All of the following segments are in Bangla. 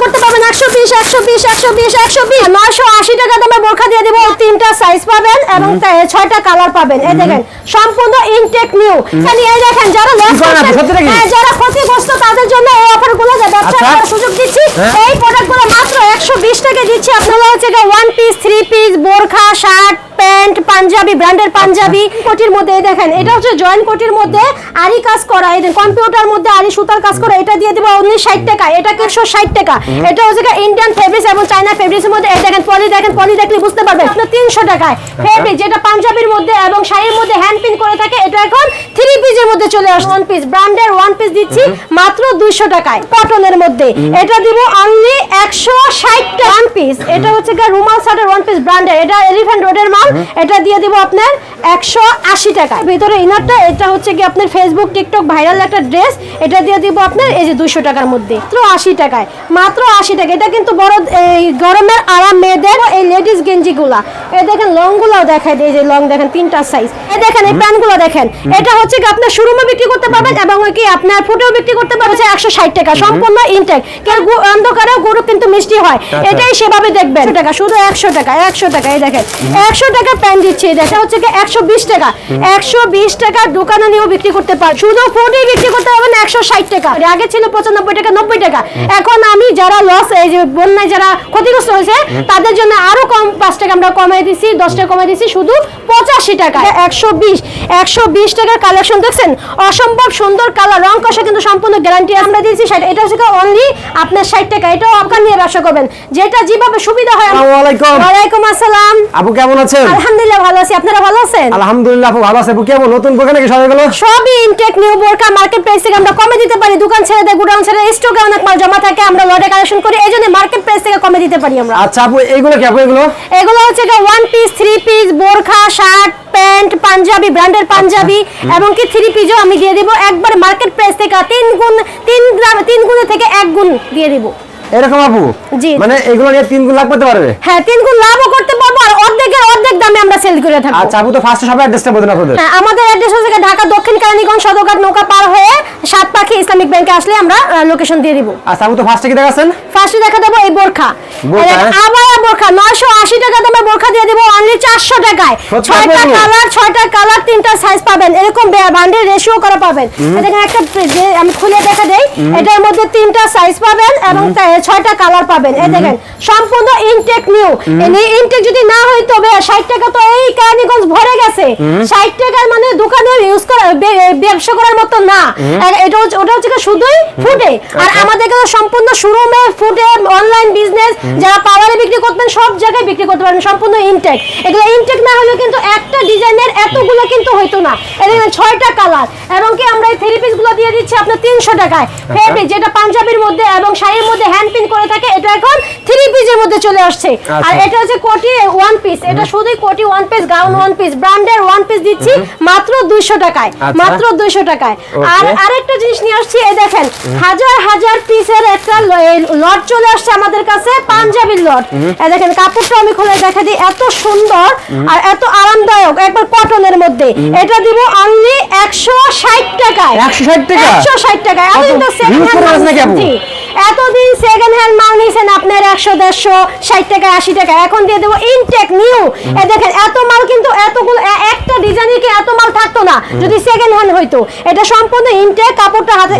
করতে পারবেন একশো বিশ একশো বিশ একশো বিশ একশো বিশ। নয়শো আশি টাকা দামে বোরখা দিয়ে দিব তিনটা সাইজ পাবেন এবং ছয়টা কালার পাবেন। এই দেখেন সম্পূর্ণ ইনটেক নিউ এই দেখেন যারা লস কি করেন আপনি? সত্যি নাকি? যারা ক্ষতিগ্রস্ত তাদের জন্য এই অফারগুলো ব্যবসা আচ্ছা। করার সুযোগ দিচ্ছি। হ্যাঁ। এই প্রোডাক্টগুলো মাত্র একশো বিশ টাকা দিচ্ছি। আপনারা হচ্ছে ওয়ান পিস থ্রি পিস বোরখা শার্ট প্যান্ট পাঞ্জাবি ব্র্যান্ডের পাঞ্জাবি আচ্ছা। কোটির মধ্যে এই দেখেন এটা হচ্ছে জয়েন্ট কোটির মধ্যে আরি কাজ করা। এই কম্পিউটার মধ্যে আরি সুতার কাজ করা এটা দিয়ে দিব অনলি ষাট টাকা এটা একশো ষাট টাকা? এটা হচ্ছে ইন্ডিয়ান ফেব্রিক এবং চাইনা ফেব্রিক্সের মধ্যে এই দেখেন পলি দেখেন পলি দেখলে বুঝতে পারবেন আপনার তিনশো টাকায় আচ্ছা। ফেব্রিক যেটা পাঞ্জাবির মধ্যে এবং শাড়ির মধ্যে হ্যান্ড পিন করে থাকে এটা এখন থ্রি পিসের মধ্যে চলে আসছে ওয়ান পিস ব্র্যান্ডের ওয়ান পিস দিচ্ছি মাত্র দুইশো টাকায়। কটনের মধ্যে। এটা দিব অনলি একশো ষাট ওয়ান পিস এটা হচ্ছে গিয়ে রুমাল শার্টের ওয়ান পিস ব্র্যান্ডের এটা এলিফ্যান্ট রোডের মাল। এটা দিয়ে দিব আপনার একশো আশি টাকায়। ভিতরে ইনারটা এটা হচ্ছে কি আপনার ফেসবুক টিকটক ভাইরাল একটা ড্রেস এটা দিয়ে দিব আপনার এই যে দুইশো টাকার মধ্যে। মাত্র আশি টাকায়। মাত্র আশি টাকা এটা কিন্তু বড় এই গরমের আরাম মেয়েদের এই লেডিস গেঞ্জিগুলা। এই দেখেন লং যে লং দেখেন তিনটা সাইজ এই দেখেন এই প্যান্টগুলো দেখেন। এটা হচ্ছে কি আপনার শোরুমে বিক্রি করতে পারবেন এবং কি আপনার ফুটেও বিক্রি করতে পারবেন একশো ষাট টাকা সম্পূর্ণ ইনটেক কেউ গরু কিন্তু মিষ্টি হয়। এটাই সেভাবে দেখবেন। টাকা শুধু একশো টাকা একশো টাকা এই দেখেন। একশো টাকা প্যান্ট দিচ্ছে হচ্ছে কি একশো বিশ টাকা। একশো বিশ টাকা দোকানে নিয়েও বিক্রি করতে পার শুধু ফুটেই বিক্রি করতে পারবেন একশো ষাট টাকা। আগে ছিল পঁচানব্বই টাকা নব্বই টাকা। এখন আমি যারা লস এই যে বন্যায় যারা ক্ষতিগ্রস্ত হয়েছে তাদের জন্য আরও কম পাঁচ টাকা আমরা কমাই দিছি দশ টাকা কমাই দিছি শুধু পঁচাশি টাকা একশো বিশ একশো বিশ টাকার কালেকশন দেখছেন? অসম্ভব সুন্দর কালার রং কষা কিন্তু সম্পূর্ণ গ্যারান্টি আমরা দিয়েছি এটা হচ্ছে অনলি আপনার ষাট টাকা এটাও আপনার নিয়ে ব্যবসা করবেন। যেটা যেভাবে সুবিধা হয় আসসালামু আলাইকুম। ওয়ালাইকুম আসসালাম। আপু কেমন আছেন? আলহামদুলিল্লাহ ভালো আছি। আপনারা ভালো আছেন? আলহামদুলিল্লাহ আপু ভালো আছে। আপু কেমন নতুন বোকা নাকি সবাই গেল সবই ইনটেক নিউ বোরকা মার্কেট প্রাইস থেকে আমরা কমে দিতে পারি। দোকান ছেড়ে দেয় গুডাউন ছেড়ে স্টকে অনেক মাল জমা থাকে আমরা লটে কালেকশন করি। এই জন্য মার্কেট প্রাইস থেকে কমে দিতে পারি আমরা। আচ্ছা আপু এইগুলো কি আপু এগুলো? এগুলো হচ্ছে ওয়ান পিস থ্রি পিস বোরখা শার্ট প্যান্ট পাঞ্জাবি ব্র্যান্ডের পাঞ্জাবি এমনকি কি থ্রি পিসও আমি দিয়ে দেবো। একবার মার্কেট প্রাইস থেকে তিন গুণ তিন তিন গুণ থেকে এক গুণ দিয়ে দিব। এরকম আপু? জি। মানে এগুলো নিয়ে তিন গুণ লাভ করতে পারবে? হ্যাঁ তিন গুণ লাভও করতে পারব আর অর্ধেকের অর্ধেক দামে আমরা সেল করে থাকব। আচ্ছা আপু তো ফার্স্টে সবাই অ্যাড্রেসটা বলুন আপনাদের। হ্যাঁ আমাদের অ্যাড্রেস হচ্ছে ঢাকা দক্ষিণ কারানীগঞ্জ সদরঘাট নৌকা পার হয়ে সাত পাখি ইসলামিক ব্যাংকে আসলে আমরা লোকেশন দিয়ে দিব। আচ্ছা আপু তো ফার্স্টে কি দেখাচ্ছেন? ফার্স্টে দেখা দেবো এই বোরখা। হ্যাঁ? আবার বোরখা নয়শো আশি টাকা দামের বোরখা দিয়ে দিব অনলি চারশো টাকায়। ছয়টা কালার ছয়টা কালার তিনটা সাইজ পাবেন। এরকম বান্ডেল রেশিও করা পাবেন। দেখেন একটা আমি খুলে দেখা দেই এটার মধ্যে তিনটা সাইজ পাবেন এবং ছয়টা কালার পাবেন। এই দেখেন সম্পূর্ণ ইনটেক নিউ ইনটেক যদি না হইতো ষাট টাকা তো এই কারানীগঞ্জ ভরে গেছে। ষাট টাকার মানে দোকানে ইউজ করা ব্যবসা করার মতো না। এটা ওটা হচ্ছে শুধুই ফুটে আর আচ্ছা। আমাদের কাছে সম্পূর্ণ শোরুমে ফুটে অনলাইন বিজনেস যারা পাওয়ারে বিক্রি করতেন সব জায়গায় বিক্রি করতে পারবেন সম্পূর্ণ ইনটেক এগুলো ইনটেক না হলে কিন্তু একটা ডিজাইনের এতগুলো কিন্তু হইতো না। এখানে ছয়টা কালার এবং কি আমরা এই থ্রি পিসগুলো দিয়ে দিচ্ছি আপনার তিনশো টাকায়। ফেব্রিক যেটা পাঞ্জাবির মধ্যে এবং শাড়ির মধ্যে হ্যান্ড পিন করে থাকে এটা এখন থ্রি পিসের মধ্যে চলে আসছে। আর আচ্ছা। এটা হচ্ছে কোটি ওয়ান পিস এটা শুধুই কোটি one piece gown one piece ব্র্যান্ডের ওয়ান পিস দিচ্ছি মাত্র দুইশো টাকায় আচ্ছা। মাত্র দুইশো টাকায়। আর আরেকটা জিনিস নিয়ে আসছি এই দেখেন হাজার হাজার পিসের একটা লট চলে আসছে আমাদের কাছে পাঞ্জাবির লট এই দেখেন কাপড়টা আমি খুলে দেখা দিই এত সুন্দর আর এত আরামদায়ক একবার কটনের মধ্যে। এটা দিব অনলি একশো ষাট টাকায়। 160 টাকা? একশো ষাট টাকায়। এতদিন তো সেকেন্ড huge হ্যান্ড নাকি? এতদিন সেকেন্ড হ্যান্ড মাল নিয়েছেন আপনার একশো, দেড়শো, ষাট টাকা, আশি টাকা। এখন দিয়ে দেবো ইনটেক নিউ এ দেখেন, এত মাল কিন্তু এতগুলো একটা কি এত মাল থাকতো না, যদি সেকেন্ড হ্যান্ড হইতো। এটা সম্পূর্ণ ইনটেক কাপড়টা হাতে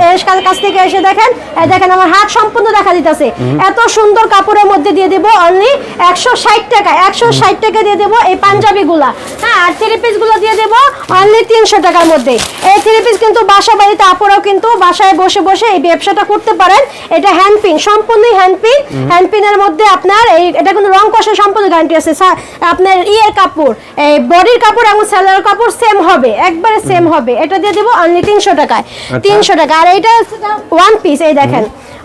কাছ থেকে এসে দেখেন দেখেন আমার হাত সম্পূর্ণ দেখা দিতেছে। এত সুন্দর কাপড়ের মধ্যে দিয়ে দেবো অনলি একশো ষাট টাকা, একশো ষাট টাকা দিয়ে দেবো এই পাঞ্জাবি গুলা হ্যাঁ আর থ্রি পিসগুলো দিয়ে দেবো অনলি তিনশো টাকার মধ্যে। এই থ্রি পিস কিন্তু বাসা বাড়িতে কিন্তু বাসায় বসে বসে এই ব্যবসাটা করতে পারেন। এটা হ্যান্ড পিন সম্পূর্ণই হ্যান্ড পিন হ্যান্ড পিনের মধ্যে আপনার এই এটা কিন্তু রং কষা সম্পূর্ণ গ্যারান্টি আছে। আপনার ইয়ের কাপড় এই বডির কাপড় এবং সেলার কাপড় সেম হবে একবারে সেম হবে। এটা দিয়ে দেবো অনলি তিনশো টাকায়। তিনশো টাকা। আর এইটা ওয়ান পিস এই দেখেন।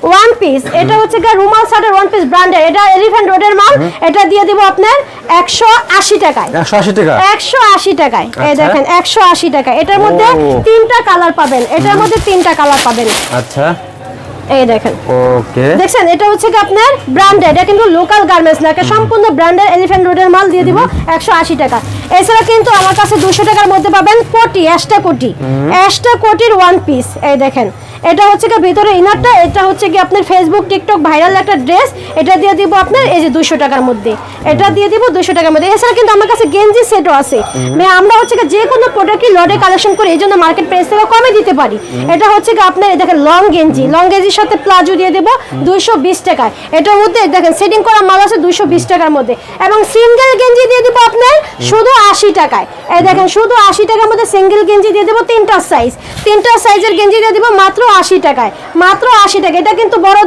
ওয়ান পিস এটা হচ্ছে গিয়ে রুমাল শার্টের ওয়ান পিস ব্র্যান্ডের এটা এলিফ্যান্ট রোডের মাল। এটা দিয়ে দিব আপনার একশো আশি টাকায়। একশো আশি টাকা? একশো আশি টাকায়। এই আচ্ছা। দেখেন একশো আশি টাকা এটার মধ্যে তিনটা কালার পাবেন। এটার মধ্যে তিনটা কালার পাবেন। আচ্ছা। এই দেখেন। ওকে দেখছেন এটা হচ্ছে কি আপনার ব্র্যান্ডেড এটা কিন্তু লোকাল গার্মেন্টস না এটা সম্পূর্ণ ব্র্যান্ডের এলিফ্যান্ট রোডের মাল দিয়ে দিব একশো আশি টাকা। এছাড়া কিন্তু আমার কাছে দুশো টাকার মধ্যে পাবেন কোটি অ্যাশটা কোটি অ্যাশটা কোটির ওয়ান পিস এই দেখেন। এটা হচ্ছে কি ভিতরে ইনারটা এটা হচ্ছে কি আপনার ফেসবুক টিকটক ভাইরাল একটা ড্রেস এটা দিয়ে দিব আপনার এই যে দুশো টাকার মধ্যে। এটা দিয়ে দিব দুশো টাকার মধ্যে। এছাড়া কিন্তু আমার কাছে গেঞ্জি সেটও আছে। মানে আমরা হচ্ছে যে কোনো প্রোডাক্টই লডে কালেকশন করে এই জন্য মার্কেট প্রাইস থেকে কমে দিতে পারি। এটা হচ্ছে কি আপনার দেখেন লং গেঞ্জি। লং গেঞ্জির সাথে প্লাজো দিয়ে দেবো দুইশো বিশ টাকায়। এটার মধ্যে দেখেন সেটিং করা মাল আছে দুইশো বিশ টাকার মধ্যে। এবং সিঙ্গেল গেঞ্জি দিয়ে দিব আপনার শুধু আশি টাকায়। এই দেখেন শুধু আশি টাকার মধ্যে সিঙ্গেল গেঞ্জি দিয়ে দেবো তিনটা সাইজ তিনটা সাইজের গেঞ্জি দিয়ে দিব মাত্র আশি টাকায়, মাত্র আশি টাকা। এটা কিন্তু বড়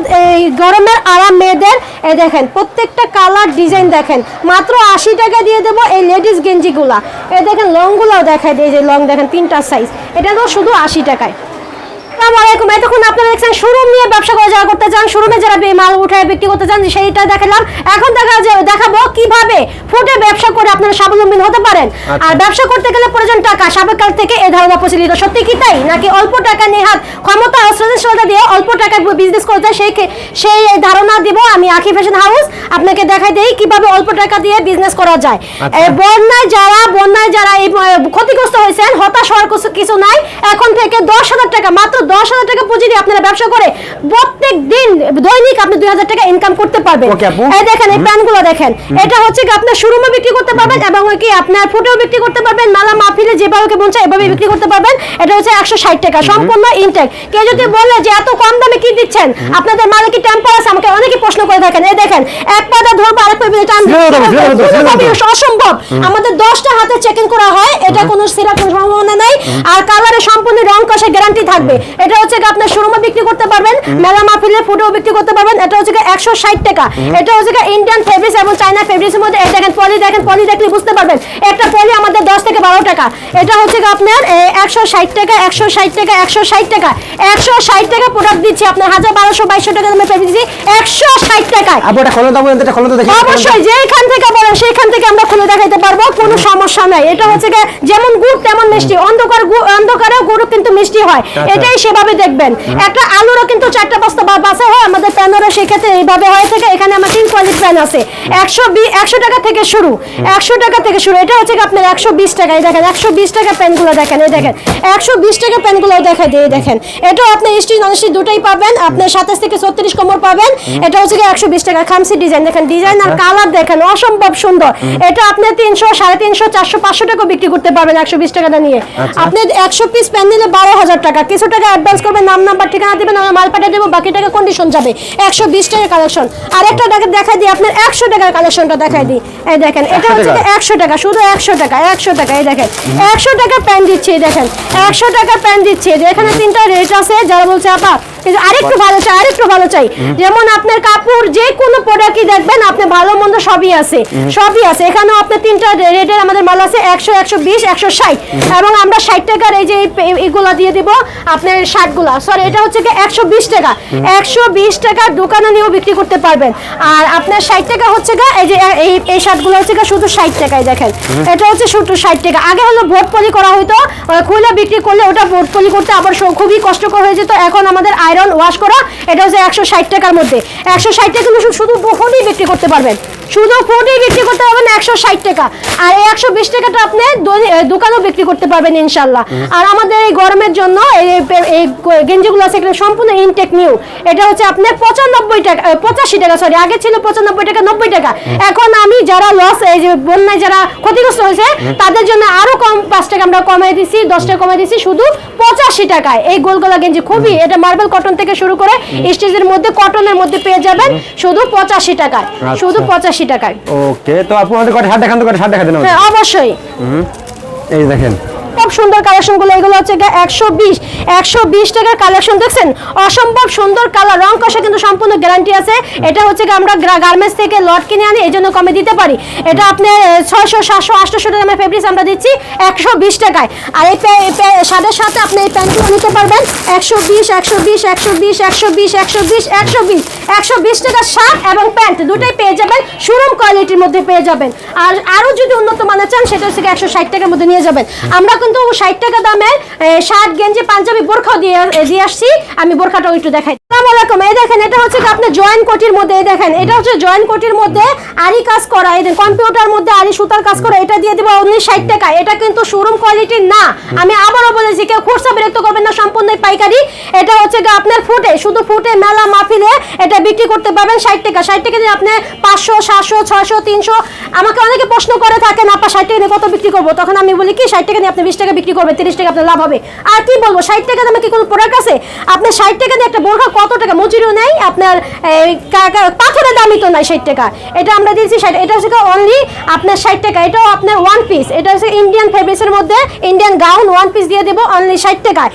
গরমের আরাম মেয়েদের এই দেখেন, প্রত্যেকটা কালার ডিজাইন দেখেন। মাত্র আশি টাকা দিয়ে দেবো এই লেডিস গেঞ্জিগুলা। এ দেখেন লংগুলাও দেখায় দিয়ে যে লং দেখেন, তিনটা সাইজ এটা তো শুধু আশি টাকায়। আসসালামু আলাইকুম। এতক্ষণ আপনারা দেখছেন শোরুম নিয়ে ব্যবসা করে যারা করতে চান শোরুমে যারা মাল উঠায় বিক্রি করতে চান সেইটা দেখালাম। এখন দেখা দেখাবো কীভাবে ফুটে ব্যবসা করে আপনারা স্বাবলম্বী হতে পারেন। আচ্ছা। আর ব্যবসা করতে গেলে প্রয়োজন টাকা। থেকে এই ধারণা প্রচলিত। সত্যি কি তাই? নাকি অল্প টাকা নিয়ে হাত ক্ষমতা ও সৃজনশীলতা দিয়ে অল্প টাকায় বিজনেস করতে সেই সেই ধারণা দিব আমি আখি ফ্যাশন হাউস আপনাকে দেখাই দেই কীভাবে অল্প টাকা দিয়ে বিজনেস করা যায়। আচ্ছা। বন্যায় যারা বন্যায় যারা এই ক্ষতিগ্রস্ত হয়েছেন হতাশ হওয়ার কিছু নাই। এখন থেকে দশ হাজার টাকা মাত্র দশ হাজার টাকা পুঁজি দিয়ে আপনারা ব্যবসা করে প্রত্যেক দিন দৈনিক আপনি দুই হাজার টাকা ইনকাম করতে পারবেন। এই দেখেন এই প্যানগুলো দেখেন। এটা হচ্ছে কি আপনার শোরুমে বিক্রি করতে পারবেন এবং কি আপনার ফুটেও বিক্রি করতে পারবেন মালা মাহফিলে যেভাবে মন চায় এভাবে বিক্রি করতে পারবেন। এটা হচ্ছে একশো ষাট টাকা সম্পূর্ণ ইনটেক কেউ যদি বলে যে এত কম দামে দিচ্ছেন? আপনাদের মালে কি টেম্পার আছে? আমাকে অনেকে প্রশ্ন করে থাকেন। এই দেখেন এক পাতা ধরবো আরেক পাতা টান। অসম্ভব। আমাদের দশটা হাতে চেকিং করা হয় এটা কোনো সিরাপ সম্ভাবনা নাই। আর কালারে সম্পূর্ণ রং কষে গ্যারান্টি থাকবে। এটা হচ্ছে আপনার শোরুমে বিক্রি করতে পারবেন মেলা মাহফিলে ফুটেও বিক্রি করতে পারবেন। এটা হচ্ছে একশো ষাট টাকা। এটা হচ্ছে ইন্ডিয়ান ফেব্রিক্স এবং চাইনা ফেব্রিক্সের মধ্যে। এই দেখেন পলি দেখেন পলি দেখলে বুঝতে পারবেন। একটা পলি আমাদের দশ থেকে বারো টাকা। এটা হচ্ছে আপনার একশো ষাট টাকা একশো ষাট টাকা একশো ষাট টাকা। একশো ষাট টাকা প্রোডাক্ট দিচ্ছি আপনার হাজার বারোশো বাইশশো টাকা দামে ফেব্রিক দিচ্ছি একশো ষাট টাকায়। আপু এটা খোলো তো এটা খোলো দেখি। অবশ্যই যেখান থেকে বলেন সেখান থেকে আমরা খুলে দেখাইতে পারব কোনো সমস্যা নাই। এটা হচ্ছে যেমন গুড় তেমন মিষ্টি। অন্ধকার অন্ধকারেও কিন্তু মিষ্টি হয়। এটাই সেভাবে দেখবেন। একটা আলুরও কিন্তু চারটা বস্তা বা বাসে হয়। আমাদের প্যানেরও সেক্ষেত্রে এইভাবে হয়ে থাকে এখানে আমার তিন কোয়ালিটি প্যান আছে। একশো একশো টাকা থেকে শুরু। একশো টাকা থেকে শুরু। এটা হচ্ছে আপনার একশো বিশ টাকা। এই দেখেন একশো বিশ টাকা প্যানগুলো দেখেন এই দেখেন। একশো বিশ টাকা প্যানগুলো দেখা দিয়ে দেখেন। এটাও আপনি স্টিচ নন স্টিচ দুটোই পাবেন। আপনার সাতাশ থেকে ছত্রিশ কোমর পাবেন। এটা হচ্ছে একশো বিশ টাকা। খামসি ডিজাইন দেখেন ডিজাইন আর কালার দেখেন অসম্ভব সুন্দর। এটা আপনি তিনশো সাড়ে তিনশো চারশো পাঁচশো টাকা বিক্রি করতে পারবেন একশো বিশ টাকাটা নিয়ে। আপনি একশো পিস প্যান নিলে বারো হাজার টাকা। কিছু টাকা অ্যাডভান্স করবেন নাম নাম্বার ঠিকানা দিবেন আমরা মাল পাঠিয়ে দেবো বাকি টাকা কন্ডিশন যাবে। একশো বিশ টাকার কালেকশন আর একটা টাকা দেখাই দিই আপনার একশো টাকার কালেকশনটা দেখাই দিই। এই দেখেন এটা হচ্ছে টাকা? একশো টাকা শুধু একশো টাকা একশো টাকা এই দেখেন। একশো টাকা প্যান দিচ্ছি এই দেখেন। একশো টাকা প্যান দিচ্ছি এখানে তিনটা রেট আছে যারা বলছে আপা কিন্তু আরেকটু ভালো চাই আরেকটু ভালো চাই। যেমন আপনার কাপড় যে কোনো প্রোডাক্টই দেখবেন আপনি ভালো মন্দ সবই আছে। সবই আছে। এখানেও আপনার তিনটা রেটের আমাদের মাল আছে একশো একশো বিশ একশো ষাট। এবং আমরা ষাট টাকার এই যে এইগুলা দিয়ে দিব আপনার ষাটগুলা। সরি এটা হচ্ছে কি একশো বিশ টাকা। একশো বিশ টাকার দোকানে নিয়েও বিক্রি করতে পারবেন। আর আপনার ষাট টাকা হচ্ছে গা এই যে এই এই শার্টগুলো হচ্ছে গা শুধু ষাট টাকায় দেখেন। এটা হচ্ছে শুধু ষাট টাকা। আগে হলো ভোট পলি করা হতো খুলে বিক্রি করলে ওটা ভোট পলি করতে আবার খুবই কষ্টকর হয়ে যেত। এখন আমাদের আয়রন ওয়াশ করা, এটা হচ্ছে একশো ষাট টাকার মধ্যে। একশো ষাট টাকা কিন্তু শুধু- বহনই বিক্রি করতে পারবেন। শুধু ফোনই বিক্রি করতে পারবেন একশো ষাট টাকা। আর এই একশো বিশ টাকাটা আপনি দোকানেও বিক্রি করতে পারবেন ইনশাল্লাহ। আর আমাদের এই গরমের জন্য এই এই গেঞ্জিগুলো আছে এখানে সম্পূর্ণ ইনটেক নিউ এটা হচ্ছে আপনার পঁচানব্বই টাকা পঁচাশি টাকা সরি আগে ছিল পঁচানব্বই টাকা নব্বই টাকা। এখন আমি যারা লস এই যে বন্যায় যারা ক্ষতিগ্রস্ত হয়েছে তাদের জন্য আরও কম পাঁচ টাকা আমরা কমাই দিছি দশ টাকা কমাই দিছি শুধু পঁচাশি টাকায়। এই গোলগোলা গেঞ্জি খুবই এটা মার্বেল কটন থেকে শুরু করে স্টেজের মধ্যে কটনের মধ্যে পেয়ে যাবেন শুধু পঁচাশি টাকায়। আচ্ছা। শুধু পঁচাশি টাকায়। ওকে তো আপু আমাদের কটা শার্ট দেখান তো কটা শার্ট দেখা দেন হ্যাঁ অবশ্যই। এই দেখেন। খুব সুন্দর কালেকশনগুলো, এগুলো হচ্ছে একশো বিশ একশো বিশ টাকার কালেকশন দেখছেন? অসম্ভব সুন্দর কালার রং কষা কিন্তু সম্পূর্ণ গ্যারান্টি আছে। এটা হচ্ছে আমরা গার্মেন্টস থেকে লট কিনে আনি এই জন্য কমে দিতে পারি। এটা আপনি ছয়শো, সাতশো আটশো টাকা দামের ফেব্রিক্স আমরা দিচ্ছি একশো বিশ টাকায়। আর এই এই সাথে আপনি এই প্যান্টগুলো নিতে পারবেন। একশো বিশ একশো বিশ একশো বিশ একশো বিশ একশো বিশ একশো বিশ একশো বিশ টাকার শার্ট এবং প্যান্ট দুটোই পেয়ে যাবেন। শোরুম কোয়ালিটির মধ্যে পেয়ে যাবেন। আর আরও যদি উন্নত মানের চান, সেটা হচ্ছে একশো ষাট টাকার মধ্যে নিয়ে যাবেন। আমরা কিন্তু ষাট টাকা দামের এ, শার্ট গেঞ্জি পাঞ্জাবি বোরখাও দিয়ে দিয়ে আসছি। আমি বোরখাটাও একটু দেখাই। এই দেখেন এটা হচ্ছে কি আপনার কোটির মধ্যে এই দেখেন এটা হচ্ছে কোটির মধ্যে আরি কাজ করা। এই কম্পিউটার মধ্যে আরি সুতার কাজ করা এটা দিয়ে দেবো ষাট টাকা। এটা কিন্তু শোরুম কোয়ালিটির না। আমি আবারও বলেছি কেউ খুচরা বিরক্ত করবেন না সম্পূর্ণ পাইকারি। এটা হচ্ছে আপনার ফুটে শুধু ফুটে মেলা মাহফিলে এটা বিক্রি করতে পারবেন ষাট টাকা। ষাট টাকা দিয়ে আপনি পাঁচশো, সাতশো, ছয়শো, তিনশো। আমাকে অনেকে প্রশ্ন করে থাকেন, আপা, ষাট টাকা নিয়ে কত বিক্রি করব? তখন আমি বলি, কি, ষাট টাকা নিয়ে আপনি বিশ টাকা বিক্রি করবেন? তিরিশ টাকা আপনার লাভ হবে। আর কি বলব, ষাট টাকা দামে কি কোনো প্রোডাক্ট আছে? আপনার ষাট টাকা দিয়ে একটা বোরখা কত টাকা? মজুরিও নেই, আপনার পাথরের দামই তো নাই ষাট টাকা। এটা আমরা দিয়েছি ষাট, এটা হচ্ছে অনলি আপনার ষাট টাকা, এটাও আপনার ওয়ান পিস এটা হচ্ছে ইন্ডিয়ান ফেব্রিক্সের মধ্যে ইন্ডিয়ান গাউন ওয়ান পিস দিয়ে দেবো অনলি ষাট টাকায়।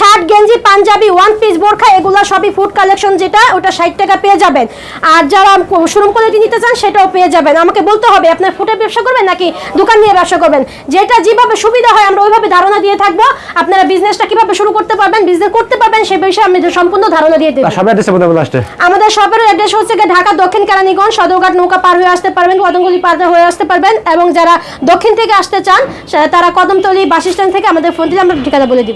শার্ট, গেঞ্জি, পাঞ্জাবি ওয়ান পিস বোরখা, এগুলো সবই ফুড কালেকশন যেটা, ওটা ষাট টাকা পেয়ে যাবেন। আর যারা শোরুম কোয়ালিটি নিতে চান সেটাও পেয়ে যাবেন। আমাকে বলতে হবে আপনার ফুটের ব্যবসা করবেন নাকি দোকান নিয়ে ব্যবসা করবেন? যেটা যেভাবে সুবিধা হয় আমরা ওইভাবে ধারণা দিয়ে থাকব। আপনারা বিজনেসটা কীভাবে শুরু করতে পারবেন বিজনেস করতে পারবেন সে বিষয়ে আমি সম্পূর্ণ ধারণা দিয়ে দেবো। আমাদের শপের অ্যাড্রেস হচ্ছে ঢাকা দক্ষিণ কেরানীগঞ্জ সদরঘাট নৌকা পার হয়ে আসতে পারবেন কদমগুলি পার হয়ে আসতে পারবেন এবং যারা দক্ষিণ থেকে আসতে চান তারা কদমতলি বাস স্ট্যান্ড থেকে আমাদের ফোন দিলে আমরা ঠিকানা বলে দিব।